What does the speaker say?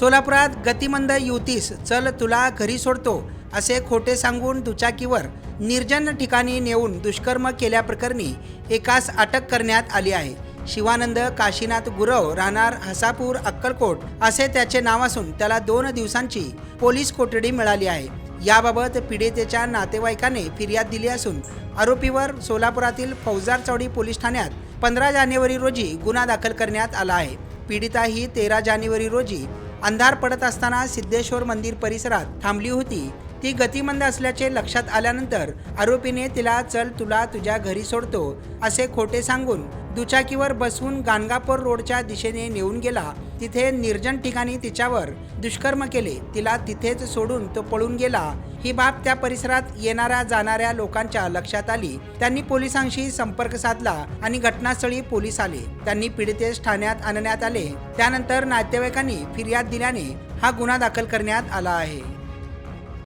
सोलापुरात गतिमंद युतीस चल तुला घरी सोडतो असे खोटे सांगून दुचाकीवर निर्जन ठिकाणी नेऊन दुष्कर्म केल्याप्रकरणी एकास अटक करण्यात आली आहे. शिवानंद काशीनाथ गुरव राहणार हसापूर अक्कलकोट असे त्याचे नाव असून त्याला दोन दिवसांची पोलीस कोठडी मिळाली आहे. याबाबत पीडितेच्या नातेवाईकाने फिर्याद दिली असून आरोपीवर सोलापुरातील फौजार चौडी पोलीस ठाण्यात पंधरा जानेवारी रोजी गुन्हा दाखल करण्यात आला आहे. पीडिता ही तेरा जानेवारी रोजी अंधार पडत असताना सिद्धेश्वर मंदिर परिसरात थांबली होती. ती गतिमंद असल्याचे लक्षात आल्यानंतर आरोपीने तिला चल तुला तुझ्या घरी सोडतो असे खोटे सांगून दुचाकीवर बसवून गाणगापूर रोडच्या दिशेने नेऊन गेला. तिथे निर्जन ठिकाणी तिच्यावर दुष्कर्म केले. तिला तिथेच सोडून तो पळून गेला. ही बाब त्या परिसरात येणाऱ्या जाणाऱ्या लोकांच्या लक्षात आली. त्यांनी पोलिसांशी संपर्क साधला आणि घटनास्थळी पोलीस आले. त्यांनी पीडितेस ठाण्यात आणण्यात आले. त्यानंतर नातेवाईकांनी फिर्याद दिल्याने हा गुन्हा दाखल करण्यात आला आहे.